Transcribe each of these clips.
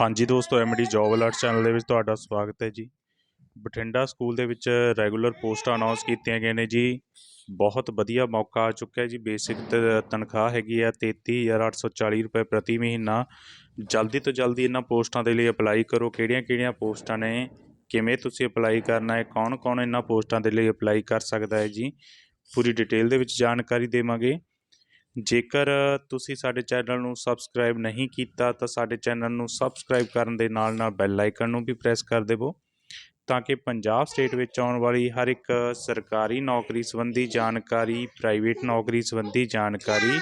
ਹਾਂਜੀ ਦੋਸਤੋ MD job alert channel ਦੇ ਵਿੱਚ ਤੁਹਾਡਾ ਸਵਾਗਤ ਹੈ ਜੀ। ਬਠਿੰਡਾ ਸਕੂਲ ਦੇ ਵਿੱਚ ਰੈਗੂਲਰ ਪੋਸਟਾਂ ਅਨਾਉਂਸ ਕੀਤੀਆਂ ਗਈਆਂ ਨੇ ਜੀ। ਬਹੁਤ ਵਧੀਆ ਮੌਕਾ ਆ ਚੁੱਕਿਆ ਜੀ। ਬੇਸਿਕ ਤਨਖਾਹ ਹੈਗੀ ਆ 33840 ਰੁਪਏ ਪ੍ਰਤੀ ਮਹੀਨਾ। ਜਲਦੀ ਤੋਂ ਜਲਦੀ ਇਹਨਾਂ ਪੋਸਟਾਂ ਦੇ ਲਈ ਅਪਲਾਈ ਕਰੋ। ਕਿਹੜੀਆਂ-ਕਿਹੜੀਆਂ ਪੋਸਟਾਂ ਨੇ? ਕਿਵੇਂ ਤੁਸੀਂ ਅਪਲਾਈ ਕਰਨਾ ਹੈ? ਕੌਣ-ਕੌਣ ਇਹਨਾਂ ਪੋਸਟਾਂ ਦੇ ਲਈ ਅਪਲਾਈ ਕਰ ਸਕਦਾ ਹੈ ਜੀ? ਪੂਰੀ ਡਿਟੇਲ ਦੇ ਵਿੱਚ ਜਾਣਕਾਰੀ ਦੇਵਾਂਗੇ। ਜੇਕਰ ਤੁਸੀਂ ਸਾਡੇ ਚੈਨਲ ਨੂੰ ਸਬਸਕ੍ਰਾਈਬ ਨਹੀਂ ਕੀਤਾ, ਤਾਂ ਸਾਡੇ ਚੈਨਲ ਨੂੰ ਸਬਸਕ੍ਰਾਈਬ ਕਰਨ ਦੇ ਨਾਲ ਨਾਲ ਬੈਲ ਆਈਕਨ ਨੂੰ ਵੀ ਪ੍ਰੈਸ ਕਰ ਦੇਵੋ, ਤਾਂ ਕਿ ਪੰਜਾਬ ਸਟੇਟ ਵਿੱਚ ਆਉਣ ਵਾਲੀ ਹਰ ਇੱਕ ਸਰਕਾਰੀ ਨੌਕਰੀ ਸੰਬੰਧੀ ਜਾਣਕਾਰੀ, ਪ੍ਰਾਈਵੇਟ ਨੌਕਰੀ ਸੰਬੰਧੀ ਜਾਣਕਾਰੀ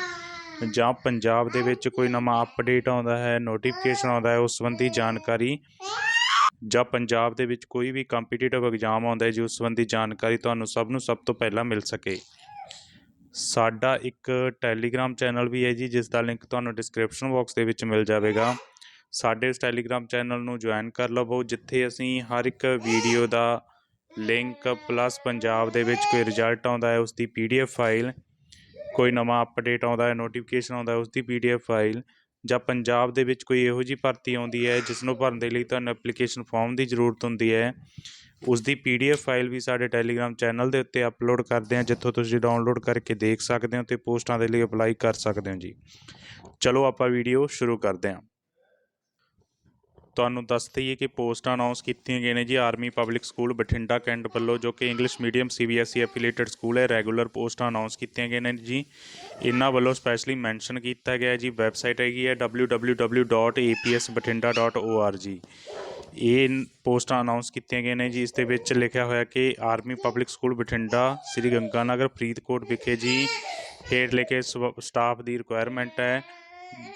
ਜਾਂ ਪੰਜਾਬ ਦੇ ਵਿੱਚ ਕੋਈ ਨਵਾਂ ਅਪਡੇਟ ਆਉਂਦਾ ਹੈ ਨੋਟੀਫਿਕੇਸ਼ਨ ਆਉਂਦਾ ਹੈ, ਉਸ ਸੰਬੰਧੀ ਜਾਣਕਾਰੀ ਜਾਂ ਪੰਜਾਬ ਦੇ ਵਿੱਚ ਕੋਈ ਵੀ ਕੰਪੀਟੀਟਿਵ ਐਗਜ਼ਾਮ ਆਉਂਦਾ ਹੈ, ਜੀ ਉਸ ਸੰਬੰਧੀ ਜਾਣਕਾਰੀ ਤੁਹਾਨੂੰ ਸਭ ਨੂੰ ਸਭ ਤੋਂ ਪਹਿਲਾਂ ਮਿਲ ਸਕੇ। ਸਾਡਾ ਇੱਕ ਟੈਲੀਗ੍ਰਾਮ ਚੈਨਲ ਵੀ ਹੈ ਜੀ, ਜਿਸ ਦਾ ਲਿੰਕ ਤੁਹਾਨੂੰ ਡਿਸਕ੍ਰਿਪਸ਼ਨ ਬਾਕਸ ਦੇ ਵਿੱਚ ਮਿਲ ਜਾਵੇਗਾ। ਸਾਡੇ ਇਸ ਟੈਲੀਗ੍ਰਾਮ ਚੈਨਲ ਨੂੰ ਜੁਆਇਨ ਕਰ ਲਵੋ, ਜਿੱਥੇ ਅਸੀਂ ਹਰ ਇੱਕ ਵੀਡੀਓ ਦਾ ਲਿੰਕ ਪਲੱਸ ਪੰਜਾਬ ਦੇ ਵਿੱਚ ਕੋਈ ਰਿਜ਼ਲਟ ਆਉਂਦਾ ਹੈ ਉਸ ਦੀ ਪੀਡੀਐਫ ਫਾਈਲ ਕੋਈ ਨਵਾਂ ਅਪਡੇਟ ਆਉਂਦਾ ਹੈ ਨੋਟੀਫਿਕੇਸ਼ਨ ਆਉਂਦਾ ਹੈ ਉਸ ਦੀ ਪੀਡੀਐਫ ਫਾਈਲ ਜਾਂ ਪੰਜਾਬ ਦੇ ਵਿੱਚ ਕੋਈ ਇਹੋ ਜਿਹੀ ਭਰਤੀ ਆਉਂਦੀ ਹੈ, ਜਿਸ ਨੂੰ ਭਰਨ ਦੇ ਲਈ ਤੁਹਾਨੂੰ ਐਪਲੀਕੇਸ਼ਨ ਫਾਰਮ ਦੀ ਜ਼ਰੂਰਤ ਹੁੰਦੀ ਹੈ। ਉਸ ਦੀ ਪੀਡੀਐਫ ਫਾਈਲ ਵੀ ਸਾਡੇ ਟੈਲੀਗ੍ਰਾਮ ਚੈਨਲ ਦੇ ਉੱਤੇ ਅਪਲੋਡ ਕਰਦੇ ਹਾਂ, ਜਿੱਥੋਂ ਤੁਸੀਂ ਡਾਊਨਲੋਡ ਕਰਕੇ ਦੇਖ ਸਕਦੇ ਹੋ ਤੇ ਪੋਸਟਾਂ ਦੇ ਲਈ ਅਪਲਾਈ ਕਰ ਸਕਦੇ ਹੋ ਜੀ। ਚਲੋ ਆਪਾਂ ਵੀਡੀਓ ਸ਼ੁਰੂ ਕਰਦੇ ਹਾਂ। ਤੁਹਾਨੂੰ ਦੱਸ ਦਈਏ ਕਿ ਪੋਸਟਾਂ ਅਨਾਉਂਸ ਕੀਤੀਆਂ ਗਈਆਂ ਨੇ ਜੀ army public school Bathinda Cantt ਵੱਲੋਂ, ਜੋ ਕਿ English medium CBSE affiliated school ਹੈ ਰੈਗੂਲਰ ਪੋਸਟਾਂ ਅਨਾਉਂਸ ਕੀਤੀਆਂ ਗਈਆਂ ਨੇ ਜੀ। ਇਹਨਾਂ ਵੱਲੋਂ ਸਪੈਸ਼ਲੀ ਮੈਂਸ਼ਨ ਕੀਤਾ ਗਿਆ ਜੀ ਵੈਬਸਾਈਟ ਹੈਗੀ ਹੈ www.apsbatinda.org ਇਹ ਪੋਸਟਾਂ ਅਨਾਉਂਸ ਕੀਤੀਆਂ ਗਈਆਂ ਨੇ ਜੀ ਇਸ ਦੇ ਵਿੱਚ ਲਿਖਿਆ ਹੋਇਆ ਕਿ army public school Bathinda, Sri Ganganagar, Faridkot ਵਿਖੇ ਜੀ ਹੇਠ ਲਿਖੇ ਸਟਾਫ ਦੀ ਰਿਕੁਆਇਰਮੈਂਟ ਹੈ,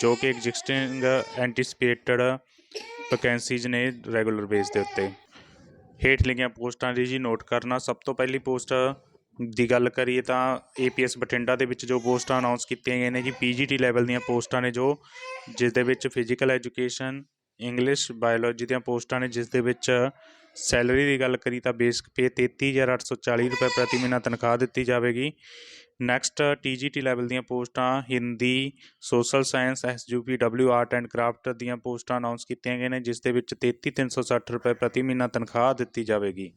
ਜੋ ਕਿ ਐਗਜ਼ਿਸਟਿੰਗ ਐਂਟੀਸਪੇਟਡ ਵੈਕੈਂਸੀਜ਼ ਨੇ ਰੈਗੂਲਰ ਬੇਸ ਦੇ ਉੱਤੇ। ਹੇਠ ਲਿਖੀਆਂ ਪੋਸਟਾਂ ਦੀ ਜੀ ਨੋਟ ਕਰਨਾ, ਸਭ ਤੋਂ ਪਹਿਲੀ ਪੋਸਟ ਦੀ ਗੱਲ ਕਰੀਏ ਤਾਂ ਏਪੀਐਸ ਬਠਿੰਡਾ ਦੇ ਵਿੱਚ ਜੋ ਪੋਸਟਾਂ ਅਨਾਉਂਸ ਕੀਤੀਆਂ ਗਈਆਂ ਨੇ ਜੀ ਪੀਜੀਟੀ ਲੈਵਲ ਦੀਆਂ ਪੋਸਟਾਂ ਨੇ ਜੋ, ਜਿਸ ਦੇ ਵਿੱਚ ਫਿਜ਼ੀਕਲ ਐਜੂਕੇਸ਼ਨ ਇੰਗਲਿਸ਼ ਬਾਇਓਲੋਜੀ ਦੀਆਂ ਪੋਸਟਾਂ ਨੇ, ਜਿਸ ਦੇ ਵਿੱਚ ਸੈਲਰੀ ਦੀ ਗੱਲ ਕਰੀ ਤਾਂ ਬੇਸਿਕ ਪੇ 33840 ਰੁਪਏ ਪ੍ਰਤੀ ਮਹੀਨਾ ਤਨਖਾਹ ਦਿੱਤੀ ਜਾਵੇਗੀ। ਨੈਕਸਟ ਟੀਜੀਟੀ ਲੈਵਲ ਦੀਆਂ ਪੋਸਟਾਂ, Hindi social science SUPW art and craft ਦੀਆਂ ਪੋਸਟਾਂ ਅਨਾਉਂਸ ਕੀਤੀਆਂ ਗਈਆਂ ਨੇ, ਜਿਸ ਦੇ ਵਿੱਚ 33360 ਰੁਪਏ ਪ੍ਰਤੀ ਮਹੀਨਾ ਤਨਖਾਹ ਦਿੱਤੀ ਜਾਵੇਗੀ।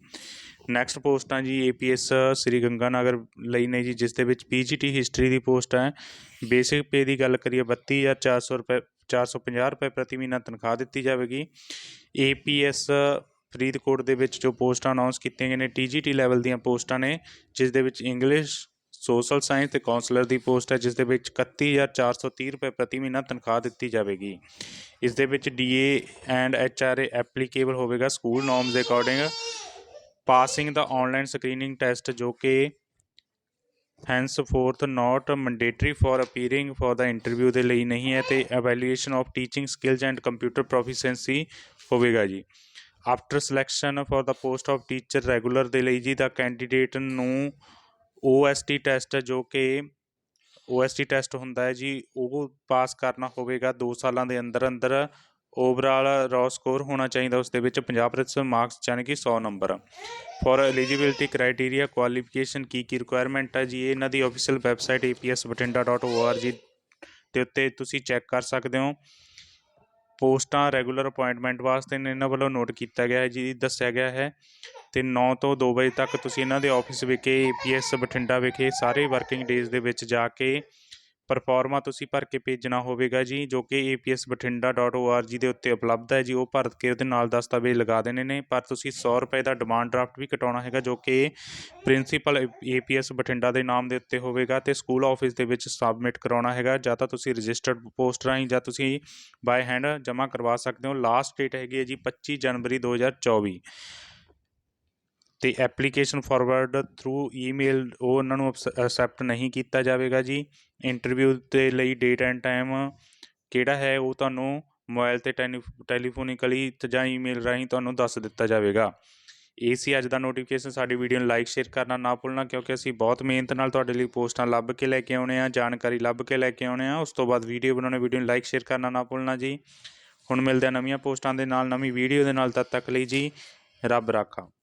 ਨੈਕਸਟ ਪੋਸਟਾਂ ਜੀ ਏਪੀਐਸ ਸ੍ਰੀ ਗੰਗਾਨਗਰ ਲਈ ਨੇ ਜੀ, ਜਿਸ ਦੇ ਵਿੱਚ ਪੀਜੀਟੀ ਹਿਸਟਰੀ ਦੀ ਪੋਸਟ ਹੈ। ਬੇਸਿਕ ਪੇ ਦੀ ਗੱਲ ਕਰੀਏ 32400 ਰੁਪਏ 450 ਰੁਪਏ ਪ੍ਰਤੀ ਮਹੀਨਾ ਤਨਖਾਹ ਦਿੱਤੀ ਜਾਵੇਗੀ। ਏਪੀਐਸ ਫਰੀਦਕੋਟ ਦੇ ਵਿੱਚ ਜੋ ਪੋਸਟਾਂ ਅਨਾਉਂਸ ਕੀਤੀਆਂ ਗਈਆਂ ਨੇ ਟੀਜੀਟੀ ਲੈਵਲ ਦੀਆਂ ਪੋਸਟਾਂ ਨੇ, ਜਿਸ ਦੇ ਵਿੱਚ ਇੰਗਲਿਸ਼ ਸੋਸ਼ਲ ਸਾਇੰਸ ਤੇ ਕਾਉਂਸਲਰ ਦੀ ਪੋਸਟ ਹੈ, ਜਿਸ ਦੇ ਵਿੱਚ 31430 ਰੁਪਏ ਪ੍ਰਤੀ ਮਹੀਨਾ ਤਨਖਾਹ ਦਿੱਤੀ ਜਾਵੇਗੀ। ਇਸ ਦੇ ਵਿੱਚ ਡੀਏ ਐਂਡ ਐਚਆਰਏ ਐਪਲੀਕੇਬਲ ਹੋਵੇਗਾ ਸਕੂਲ ਨੋਰਮਸ ਦੇ ਅਕੋਰਡਿੰਗ ਪਾਸਿੰਗ ਦਾ ਆਨਲਾਈਨ ਸਕਰੀਨਿੰਗ ਟੈਸਟ ਜੋ ਕਿ henceforth not mandatory for appearing for the interview ਦੇ ਲਈ ਨਹੀਂ ਹੈ ਤੇ evaluation of teaching skills and computer proficiency ਹੋਵੇਗਾ ਜੀ ਆਫਟਰ ਸਿਲੈਕਸ਼ਨ ਫਾਰ ਦਾ ਪੋਸਟ ਆਫ ਟੀਚਰ ਰੈਗੂਲਰ ਦੇ ਲਈ ਜੀ ਦਾ ਕੈਂਡੀਡੇਟ ਨੂੰ OST ਟੈਸਟ ਜੋ ਕਿ OST ਟੈਸਟ ਹੁੰਦਾ ਹੈ ਜੀ ਉਹ ਪਾਸ ਕਰਨਾ ਹੋਵੇਗਾ 2 ਸਾਲਾਂ ਦੇ ਅੰਦਰ ਅੰਦਰ ਓਵਰਆਲ ਰॉ ਸਕੋਰ ਹੋਣਾ ਚਾਹੀਦਾ ਉਸ ਦੇ ਵਿੱਚ 50% ਮਾਰਕਸ ਯਾਨੀ ਕਿ 100 number for eligibility criteria qualification ਕੀ ਕੀ ਰਿਕੁਆਇਰਮੈਂਟ ਹੈ ਜੀ ਇਹਨਾਂ ਦੀ ਆਫੀਸ਼ੀਅਲ ਵੈਬਸਾਈਟ apsbatinda.org ਦੇ ਉੱਤੇ ਤੁਸੀਂ ਚੈੱਕ ਕਰ ਸਕਦੇ ਹੋ। ਪੋਸਟਾਂ ਰੈਗੂਲਰ ਅਪਾਇੰਟਮੈਂਟ ਵਾਸਤੇ ਇਹਨਾਂ ਵੱਲੋਂ ਨੋਟ ਕੀਤਾ ਗਿਆ ਹੈ ਜੀ, ਦੱਸਿਆ ਗਿਆ ਹੈ। ਤੇ 9 ਤੋਂ 2 ਵਜੇ ਤੱਕ ਤੁਸੀਂ ਇਹਨਾਂ ਦੇ ਆਫਿਸ ਵਿਖੇ ਏਪੀਐਸ ਬਠਿੰਡਾ ਵਿਖੇ ਸਾਰੇ ਵਰਕਿੰਗ ਡੇਜ਼ ਦੇ ਵਿੱਚ ਜਾ ਕੇ ਪਰਫੋਰਮਾ ਤੁਸੀਂ ਭਰ ਕੇ ਭੇਜਣਾ ਹੋਵੇਗਾ ਜੀ, ਜੋ ਕਿ apsbatinda.org ਦੇ ਉੱਤੇ ਉਪਲਬਧ ਹੈ ਜੀ, ਉਹ ਭਰ ਕੇ ਉਹਦੇ ਨਾਲ ਦਸਤਾਵੇਜ਼ ਲਗਾ ਦੇਣੇ ਨੇ, ਪਰ ਤੁਸੀਂ 100 ਰੁਪਏ ਦਾ ਡਿਮਾਂਡ ਡਰਾਫਟ ਵੀ ਕਟਾਉਣਾ ਹੈਗਾ, ਜੋ ਕਿ ਪ੍ਰਿੰਸੀਪਲ ਏਪੀਐਸ ਬਠਿੰਡਾ ਦੇ ਨਾਮ ਦੇ ਉੱਤੇ ਹੋਵੇਗਾ ਤੇ ਸਕੂਲ ਆਫਿਸ ਦੇ ਵਿੱਚ ਸਬਮਿਟ ਕਰਾਉਣਾ ਹੈਗਾ, ਜਾਂ ਤਾਂ ਤੁਸੀਂ ਰਜਿਸਟਰਡ ਪੋਸਟ ਰਾਹੀਂ ਜਾਂ ਤੁਸੀਂ ਬਾਈ ਹੈਂਡ ਜਮ੍ਹਾਂ ਕਰਵਾ ਸਕਦੇ ਹੋ। ਲਾਸਟ ਡੇਟ ਹੈਗੀ ਹੈ ਜੀ 25 ਜਨਵਰੀ 2024 ਤੇ ਐਪਲੀਕੇਸ਼ਨ ਫਾਰਵਰਡ ਥਰੂ ਈਮੇਲ ਉਹ ਉਹਨਾਂ ਨੂੰ ਐਕਸੈਪਟ ਨਹੀਂ ਕੀਤਾ ਜਾਵੇਗਾ ਜੀ। ਇੰਟਰਵਿਊ ਦੇ ਲਈ ਡੇਟ ਐਂਡ ਟਾਈਮ ਕਿਹੜਾ ਹੈ ਉਹ ਤੁਹਾਨੂੰ ਮੋਬਾਈਲ ਤੇ ਟੈਲੀਫੋਨਿਕਲੀ ਜਾਂ ਈਮੇਲ ਰਾਹੀਂ ਤੁਹਾਨੂੰ ਦੱਸ ਦਿੱਤਾ ਜਾਵੇਗਾ। ਇਹ ਸੀ ਅੱਜ ਦਾ ਨੋਟੀਫਿਕੇਸ਼ਨ ਸਾਡੀ ਵੀਡੀਓ ਨੂੰ ਲਾਈਕ ਸ਼ੇਅਰ ਕਰਨਾ ਨਾ ਭੁੱਲਣਾ ਕਿਉਂਕਿ ਅਸੀਂ ਬਹੁਤ ਮਿਹਨਤ ਨਾਲ ਤੁਹਾਡੇ ਲਈ ਪੋਸਟਾਂ ਲੱਭ ਕੇ ਲੈ ਕੇ ਆਉਣੇ ਆ ਜਾਣਕਾਰੀ ਲੱਭ ਕੇ ਲੈ ਕੇ ਆਉਣੇ ਆ ਉਸ ਤੋਂ ਬਾਅਦ ਵੀਡੀਓ ਬਣਾਉਣੇ ਵੀਡੀਓ ਨੂੰ ਲਾਈਕ ਸ਼ੇਅਰ ਕਰਨਾ ਨਾ ਭੁੱਲਣਾ ਜੀ। ਹੁਣ ਮਿਲਦੇ ਆ ਨਵੀਆਂ ਪੋਸਟਾਂ ਦੇ ਨਾਲ, ਨਵੀਂ ਵੀਡੀਓ ਦੇ ਨਾਲ ਤਦ ਤੱਕ ਲਈ ਜੀ। ਰੱਬ ਰਾਖਾ।